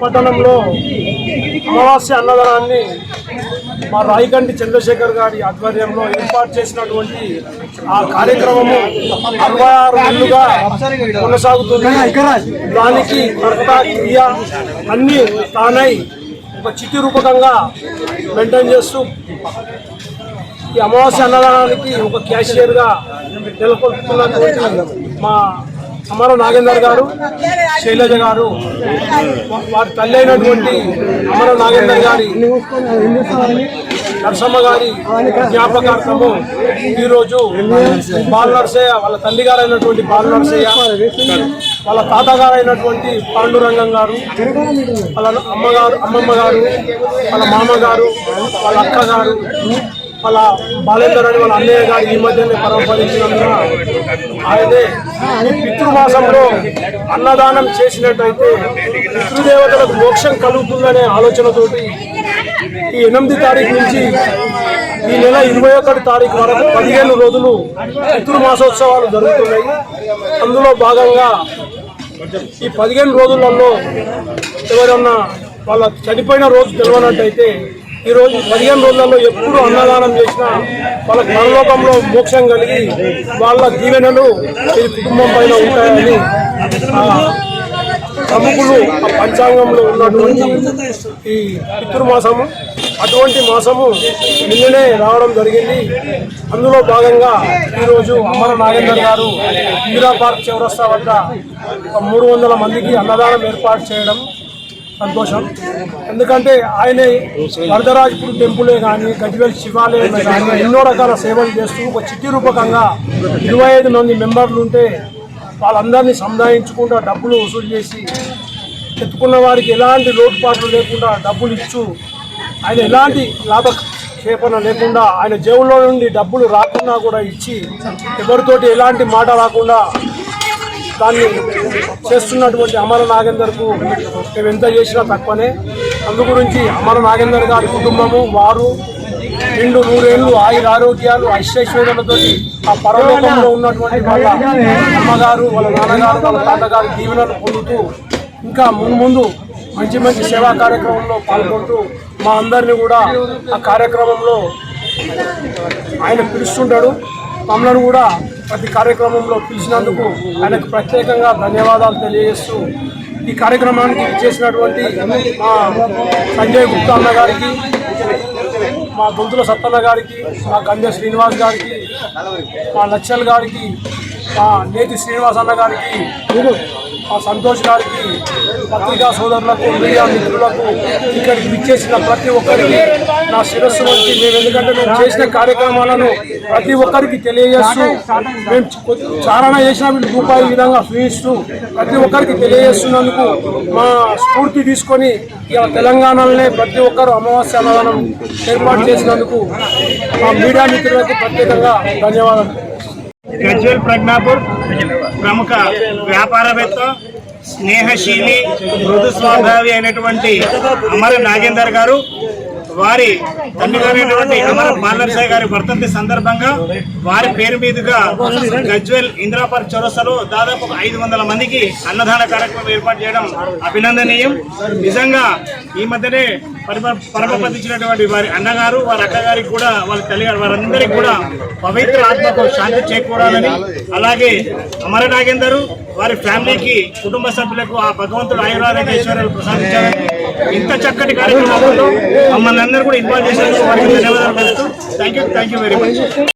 పట్టణంలో అమావాస్య అన్నదానాన్ని మా రాయికంటి చంద్రశేఖర్ గారి ఆధ్వర్యంలో ఏర్పాటు చేసినటువంటి ఆ కార్యక్రమము అరవై ఆరు నెలలుగా కొనసాగుతుంది. దానికి భర్త క్రియ అన్ని తానై ఒక చిట్టి రూపకంగా మెయింటైన్ చేస్తూ ఈ అమావాస్య అన్నదానానికి ఒక క్యాషియర్గా నెలకొల్పుతున్నటువంటి మా అమర నాగేందర్ గారు శైలజ గారు వారి తల్లి అయినటువంటి అమర నాగేందర్ గారి నరసమ్మ గారి జ్ఞాపకార్థము ఈరోజు బాల నరసయ్య వాళ్ళ తల్లి గారు అయినటువంటి బాల నరసయ్య వాళ్ళ తాతగారు అయినటువంటి పాండురంగం గారు వాళ్ళ అమ్మగారు అమ్మమ్మ గారు వాళ్ళ మామగారు వాళ్ళ అక్కగారు వాళ్ళ బాలేందర్ అని వాళ్ళ అన్నయ్య గారు ఈ మధ్యనే పరంపరించినందున ఆయనే పితృమాసంలో అన్నదానం చేసినట్టయితే పితృదేవతలకు మోక్షం కలుగుతుందనే ఆలోచనతోటి ఈ ఎనిమిది తారీఖు నుంచి ఈ నెల ఇరవై ఒకటి తారీఖు వరకు పదిహేను రోజులు పితృమాసోత్సవాలు జరుగుతున్నాయి. అందులో భాగంగా ఈ పదిహేను రోజులలో ఎవరన్నా వాళ్ళ చనిపోయిన రోజు తెలియనట్టయితే ఈ రోజు పదిహేను రోజులలో ఎప్పుడు అన్నదానం చేసినా వాళ్ళ పరలోకంలో మోక్షం కలిగి వాళ్ళ దీవెనలు ఈ కుటుంబం పైన ఉంటాయని ప్రముఖులు ఆ పంచాంగంలో ఉన్నటువంటి ఈ పితృమాసము అటువంటి మాసము నిన్ననే రావడం జరిగింది. అందులో భాగంగా ఈరోజు అమర నాగేందర్ గారు ఇందిరా పార్క్ చౌరస్తా వద్ద ఒక మూడు వందల మందికి అన్నదానం ఏర్పాటు చేయడం సంతోషం. ఎందుకంటే ఆయన వరదరాజపూర్ టెంపులే కానీ గజ్వేల్ శివాలయమే కానీ ఎన్నో రకాల సేవలు చేస్తూ ఒక చిట్టి రూపకంగా ఇరవై ఐదు మంది మెంబర్లు ఉంటే వాళ్ళందరినీ సముదాయించుకుంటూ డబ్బులు వసూలు చేసి ఎత్తుకున్న వారికి ఎలాంటి లోటుపాట్లు లేకుండా డబ్బులు ఇచ్చు ఆయన ఎలాంటి లాభక్షేపణ లేకుండా ఆయన జేబులో నుండి డబ్బులు రాకుండా కూడా ఇచ్చి ఎవరితోటి ఎలాంటి మాట రాకుండా దాన్ని చేస్తున్నటువంటి అమర నాగేందర్కు మేము ఎంత చేసినా తక్కువనే. అందు గురించి అమర నాగేందర్ గారి కుటుంబము వారు రెండు నూరేళ్ళు ఆయుర ఆరోగ్యాలు ఐశ్వర్యాలతో ఆ పరలోకంలో ఉన్నటువంటి వాళ్ళ అమ్మగారు వాళ్ళ నాన్నగారు వాళ్ళ తాతగారు దీవెనలు పొందుతూ ఇంకా ముందు ముందు మంచి మంచి సేవా కార్యక్రమంలో పాల్గొంటూ మా అందరినీ కూడా ఆ కార్యక్రమంలో ఆయన పిలుస్తుంటాడు. మమ్మల్ని కూడా ప్రతి కార్యక్రమంలో పిలిచినందుకు ఆయనకు ప్రత్యేకంగా ధన్యవాదాలు తెలియజేస్తూ ఈ కార్యక్రమానికి చేసినటువంటి మా సంజయ్ గుప్తా అన్న గారికి మా గొంతుల సత్తన్న గారికి మా గంజ శ్రీనివాస్ గారికి మా లచ్చల్ గారికి మా నేతి శ్రీనివాస్ అన్న గారికి మా సంతోష్ గారికి పత్రికా సోదరులకు మీడియా మిత్రులకు ఇక్కడికి విచ్చేసిన ప్రతి ఒక్కరికి నా శిరస్సు వచ్చి మేము ఎందుకంటే మేము చేసిన కార్యక్రమాలను ప్రతి ఒక్కరికి తెలియజేస్తూ మేము చారణ చేసిన రూపాయి విధంగా చూపిస్తూ ప్రతి ఒక్కరికి తెలియజేస్తున్నందుకు మా స్ఫూర్తి తీసుకొని ఇలా తెలంగాణలోనే ప్రతి ఒక్కరు అమావాస్య అన్నదానం ఏర్పాటు చేసినందుకు మా మీడియా మిత్రులకు ప్రత్యేకంగా ధన్యవాదాలు. గజ్వేల్ ప్రజ్ఞాపూర్ ప్రముఖ వ్యాపారవేత్త స్నేహశీలి మృదు స్వభావి అయినటువంటి అమర నాగేందర్ గారు వారి తండ్రి అమర బాలనరసాయి గారి వర్తంతి సందర్భంగా వారి పేరు మీదుగా గజ్వెల్ ఇంద్రాపర్ చౌరస్తాలో దాదాపు ఐదు వందల మందికి అన్నదాన కార్యక్రమం ఏర్పాటు చేయడం అభినందనీయం. నిజంగా ఈ మధ్యనే పరిప పరమపదించినటువంటి వారి అన్నగారు వారి అక్కగారికి కూడా వాళ్ళ తల్లిగారు వారందరికీ కూడా పవిత్ర ఆత్మకు శాంతి చేకూరాలని అలాగే అమర నాగేందరు వారి ఫ్యామిలీకి కుటుంబ సభ్యులకు ఆ భగవంతుడు ఆయురారోగ్య ఐశ్వర్యాలు ప్రసాదించాలని ఇంత చక్కటి కార్యక్రమంలో మమ్మల్ని అందరూ కూడా ఇన్వాల్వ్ చేసినందుకు వారికి ధన్యవాదాలు పెడుతూ thank you thank you very much